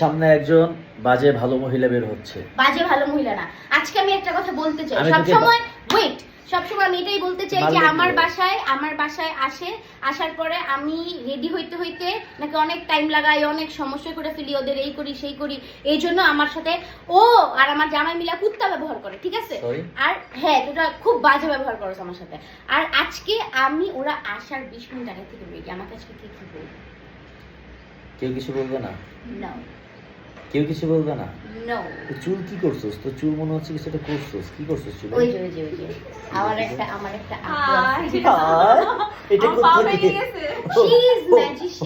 সামনে একজন বাজে ভালো মহিলা বের হচ্ছে। বাজে ভালো মহিলা না। আজকে আমি একটা কথা বলতে চাই। সব সময় ওয়েট সবসময় আমি এটাই বলতে চাই যে আমার বাসায় আমার বাসায় আসে আসার পরে আমি রেডি হইতে হইতে নাকি অনেক টাইম লাগাই অনেক সমস্যা করে ফেলি ওদের এই করি সেই করি। এই জন্য আমার সাথে ও আর আমার জামাই মিলা কুত্তা ব্যবহার করে ঠিক আছে? আর হ্যাঁ তোটা খুব বাজে ব্যবহার করো আমার সাথে। আর আজকে আমি ওরা আসার বিশ মিনিট আগে থেকে রেডি আমাকে আজকে কে কি বলবে? কেউ কিছু বলবে না? কেউ কিছু বলবে না? নো চুল কি করছোস? তো চুল মনে হচ্ছে কিছু একটা করছোস। কি করছোস চুল? ওই যে ওই যে ওই যে। আমার একটা আমার একটা এটা? গেছে। ও, ও.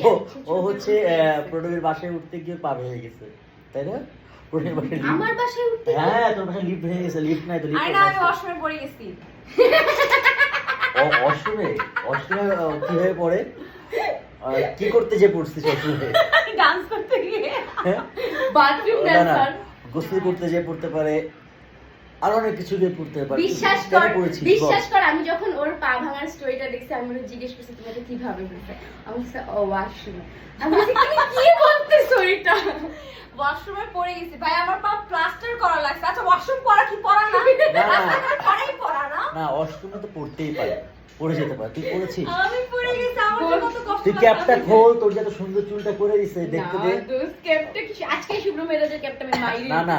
ও, ও হচ্ছে প্রণবের বাসায় উঠতে গিয়ে পা ভেঙে গেছে। তাই না? প্রণবের বাসায় লিফট আমার বাসায় উঠতে হ্যাঁ তোর বাসায় লিফট ভেঙে গেছে লিফট নাই তো লিফট আরে না আমি ওয়াশরুমে পড়ে গেছি। অষ্টমে অষ্টমে আহ, কীভাবে পড়ে? কি করতে যে পড়ছিস অষ্টমে ডান্স করতে গিয়ে? হ্যাঁ? বাথরুম না না গোসল করতে যে পড়তে পারে আর অনেক কিছু দিয়ে পড়তে পারে। বিশ্বাস কর বিশ্বাস কর আমি যখন ওর পা ভাঙার স্টোরিটা দেখছি আমি ওকে জিজ্ঞেস করছি তুমি এটা কীভাবে হয়েছে? আমি বলছি ও ওয়াশরুম আমি বলছি কি বলতে স্টোরিটা ওয়াশরুমে পড়ে গেছি। ভাই আমার পা প্লাস্টার করা লাগছে। আচ্ছা ওয়াশরুম পড়া কি? পড়া না। না। অষ্টমে তো পড়তেই পারে পড়ে যেতে পারে। তুই পড়েছিস? আমি পড়ে গেছি আমার জন্য কত কষ্ট তুই ক্যাপটা খোল তোর যত সুন্দর চুলটা করে দিছে দেখতে দে। না, ক্যাপটা কি আজকে শুভ্র মেরাজের ক্যাপটা আমি মাইরি। না না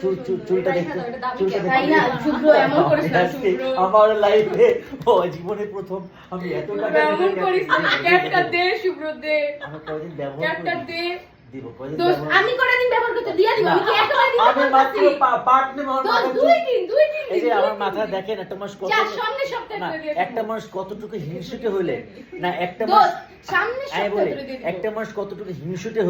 চুল চুল চুলটা দেখতে চুলটা তাই না? শুভ্র এমন আজকে শুভ্র। আমার লাইফে ও জীবনে প্রথম আমি এত টাকা এমন করিস ক্যাপটা দে শুভ্র দে। আমি কয়দিন ব্যবহার ক্যাপটা করি দে। দিব কয়দিন আমি করে দিন ব্যবহার করতে দিয়া দিব আমি কি একেবারে আমি মাত্র পারছি? পা- আমার দোস্ত, দুই দিন দুই দিন এই যে আমার মাথা দেখেন একটা মানুষ কত সপ্তাহে। একটা কতটুকু হিংসুটে না একটা মানুষ সপ্তাহে। একটা মানুষ কতটুকু হিংসুটে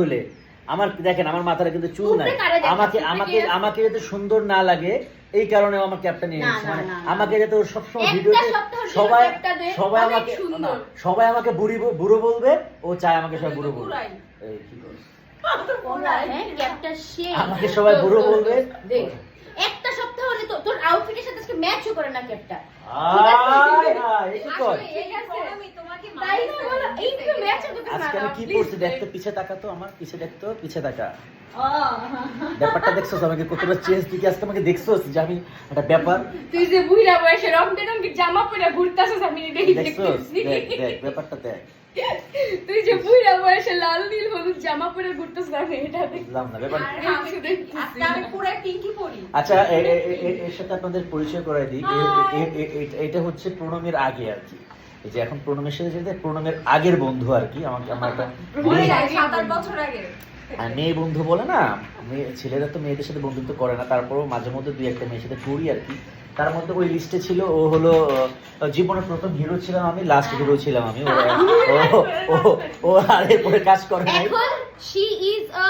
আমার দেখেন আমার মাথাটা কিন্তু চুল নাই? আমাকে আমাকে আমাকে যাতে সুন্দর না লাগে এই কারণে আমার ক্যাপটা নিয়ে নিচ্ছে মানে। আমাকে যাতে ওর সবসময় ভিডিওতে সবাই সবাই আমাকে সবাই আমাকে বুড়ি বুড়ো বলবে ও চায় আমাকে সবাই বুড়ো বলবে এই কি ক্যাপটা সেই। আমাকে সবাই বুড়ো বলবে। দেখ, একটা সপ্তাহ হলে তো তোর আউটফিটের সাথে আজকে ম্যাচও করে না ক্যাপটা হায়, ব্যাপারটা দেখছ আমাকে কতটা চেঞ্জ আজকে আমাকে দেখছ যে আমি একটা ব্যাপার? তুই যে বুইরা বয়সে রঙের জামা পরে ঘুরতাছিস আমি দেখছ দেখ দেখ ব্যাপারটা দেখ। তুই যে বুইরা বয়সে লাল নীল হলুদ জামা পরে ঘুরতেছ না এটা না ব্যাপার আমি পুরো পিঙ্কি পরি। আচ্ছা এর সাথে আপনাদের পরিচয় করাই দিই। এটা হচ্ছে প্রণমের আগে আর কি। এই যে এখন প্রণমের সাথে যেতে প্রণমের আগের বন্ধু আর কি। আমাকে আমার একটা সাত আট বছর আগে। আর মেয়ে বন্ধু বলে না মেয়ে ছেলেরা তো মেয়েদের সাথে বন্ধুত্ব করে না তারপরও মাঝে মধ্যে দুই একটা মেয়ের সাথে করি আর কি তার মধ্যে ওই লিস্টে ছিল ও হলো জীবনের প্রথম হিরো ছিলাম আমি লাস্ট হিরো ছিলাম আমি ও ও- ও আর এরপরে কাজ করে নাই she is a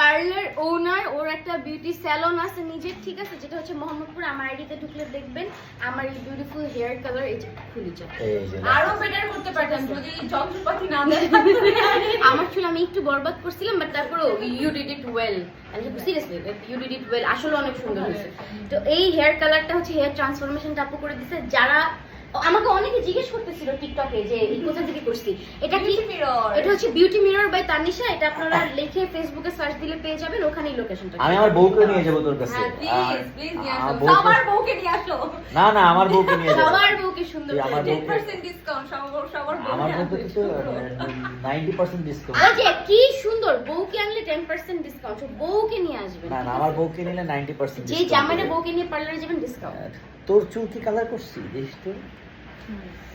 parlour owner ওর একটা বিউটি স্যালন আছে নিজের ঠিক আছে? যেটা হচ্ছে মোহাম্মদপুর আমার আইডিতে ঢুকলে দেখবেন আমার এই বিউটিফুল হেয়ার কালার এই যে খুলে যায়। আরও বেটার করতে পারতাম যদি যন্ত্রপাতি না আমার চুল আমি একটু বরবাদ করছিলাম বাট তারপরে ইউ ডিড ইট ওয়েল আমি seriously you did it well আসলে অনেক সুন্দর হয়েছে। তো এই হেয়ার কালারটা হচ্ছে হেয়ার ট্রান্সফরমেশনটা আপু করে দিছে। যারা আমাকে অনেকে জিজ্ঞেস করতেছিল টিকটকে যে কোথা থেকে করছি এটা কি এটা হচ্ছে বিউটি মিরর বাই তানিশা এটা আপনারা লিখে ফেসবুকে সার্চ দিলে পেয়ে যাবেন ওখানেই লোকেশনটা আমি আমার বউকে নিয়ে যাব তোর কাছে। হ্যাঁ প্লিজ প্লিজ নিয়ে আমার আসো বউকে- বউকে নিয়ে আসো। না না আমার বউকে নিয়ে যাব। সবার বউকে সুন্দর আমার 10% ডিসকাউন্ট সবার সবার আমার বউকে বউকে তো নাইনটি পার্সেন্ট ডিসকাউন্ট ওই কি সুন্দর। বউকে আনলে টেন পার্সেন্ট ডিসকাউন্ট বউকে নিয়ে আসবেন। না না আমার বউকে নিলে নাইনটি পার্সেন্ট যে জামাইটা বউকে নিয়ে পার্লারে যাবেন ডিসকাউন্ট তোর চুল কি কালার করছি দেখিস তো।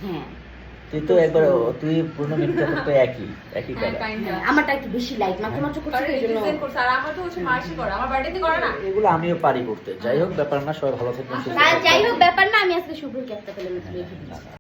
হ্যাঁ। তুই তো একবার তুই পুরনো মিটতে তো একই একই কালার হ্যাঁ, আমারটা একটু বেশি লাইট মাত্র মাত্র করছে এই জন্য। আর আমার তো হচ্ছে মার্সি করে আমার বার্থডেতে করে না। এগুলো আমিও পারি করতে যাই হোক ব্যাপার না সবাই ভালো থাকবেন যাই হোক ব্যাপার না আমি আজকে শুভ্র ক্যাপটা পেলাম